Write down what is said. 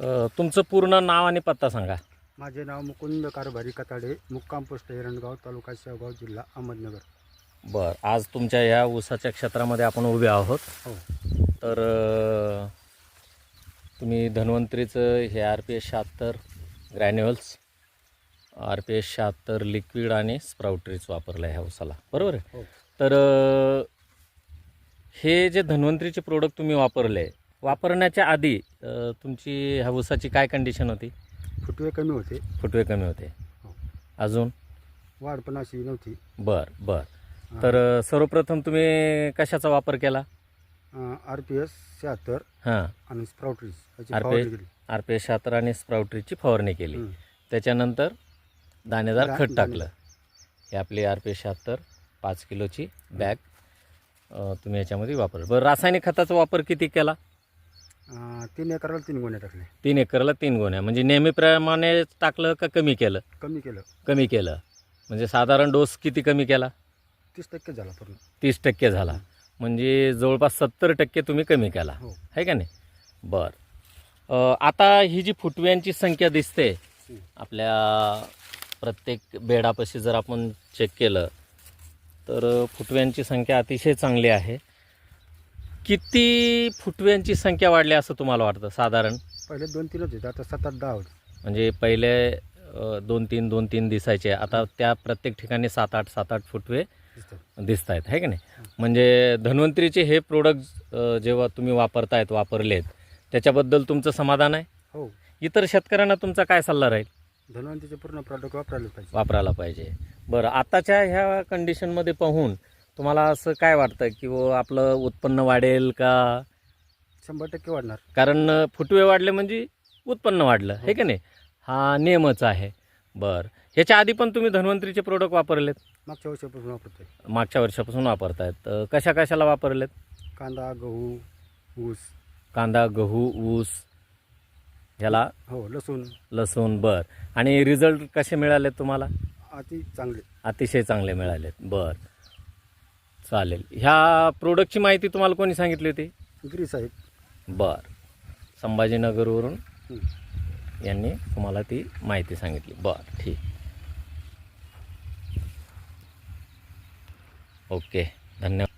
अ, तुमचं पूर्ण नाव आणि पत्ता सांगा. माझे नाव मुकुंद कारभारी कताडे मुक्काम पोस्ट हिरणगाव तालुका शेवगाव जिल्हा अहमदनगर. बर आज तुमच्या ह्या ऊसाच्या क्षेत्रामध्ये आपण उभे आहोत. हो. तर अ, तुम्ही धन्वंतरीचं हे आर पी एस शहात्तर ग्रॅन्युअल्स आर पी एस शहात्तर लिक्विड आणि स्प्राउटरीच वापरलं आहे ह्या ऊसाला. बरोबर आहे? हो. तर अ, हे जे धन्वंतरीचे प्रोडक्ट तुम्ही वापरले वापरण्याच्या आधी अ, तुमची ह्या ऊसाची काय कंडिशन होती? फुटवे कमी होते. फुटवे कमी होते. हो. अजून? वाढ पण अशी नव्हती. बर बर. तर अ, सर्वप्रथम तुम्ही कशाचा वापर केला? आर पी एस शहात्तर हां. आणि स्प्राउटरीज याची RPS? फवारणी केली. आर पी एस शहात्तर आणि स्प्राउटरीची फवारणी केली. हं. त्याच्यानंतर दाणेदार दा- खत टाकलं. हे आपली आर पी एस शहात्तर पाच किलोची बॅग अ, तुम्ही याच्यामध्ये वापर बरं रासायनिक खताचा वापर किती केला? अं, तीन एकराला तीन गोण्या टाकले. तीन एकरला तीन गोण्या म्हणजे नेहमीप्रमाणे टाकलं का कमी केलं? कमी केलं. कमी केलं. म्हणजे साधारण डोस किती कमी केला? तीस टक्के झाला पूर्ण. तीस टक्के झाला. म्हणजे जवळपास सत्तर टक्के तुम्ही कमी केला. हो. आहे का नाही? बर. अ, आता ही जी फुटव्यांची संख्या दिसते हं. आपल्या प्रत्येक बेडापाशी जर आपण चेक केलं तर फुटव्यांची संख्या अतिशय चांगली आहे. किती फुटव्यांची संख्या वाढली असं तुम्हाला वाटतं साधारण? पहिले दोन तीनच होते आता सात आठ दहा होते. म्हणजे पहिले अ, दोन तीन दोन तीन दिसायचे. आता त्या प्रत्येक ठिकाणी सात आठ सात आठ फुटवे दिसतात. दिसत आहेत आहे का नाही? म्हणजे धन्वंतरीचे हे प्रोडक्ट जेव्हा तुम्ही वापरतायत वापरलेत त्याच्याबद्दल तुमचं समाधान आहे? हो. इतर शेतकऱ्यांना तुमचा काय सल्ला राहील? धन्वंतीचे पूर्ण प्रॉडक्ट वापरायला पाहिजे. वापरायला पाहिजे. बरं आताच्या ह्या कंडिशनमध्ये पाहून तुम्हाला असं काय वाटतं की वो आपलं उत्पन्न वाढेल का? शंभर टक्के वाढणार. कारण फुटवे वाढले म्हणजे उत्पन्न वाढलं हे का नाही? हा नियमच आहे. बरं. ह्याच्या आधी पण तुम्ही धन्वंतरीचे प्रोडक्ट वापरलेत? मागच्या वर्षापासून वापरतोय. मागच्या वर्षापासून वापरतायत. कशा कशाला वापरलेत? कांदा गहू ऊस. कांदा गहू ऊस. ह्याला? हो लसूण. लसूण बर. आणि रिझल्ट कसे मिळाले तुम्हाला? अति चांगले. अतिशय चांगले मिळालेत. बर. चालेल. ह्या प्रोडक्टची माहिती तुम्हाला कोणी सांगितली होती? गिरी साहेब. बर. संभाजीनगरवरून. यांनी तुम्हाला ती माहिती सांगितली. बर ठीक. ओके धन्यवाद.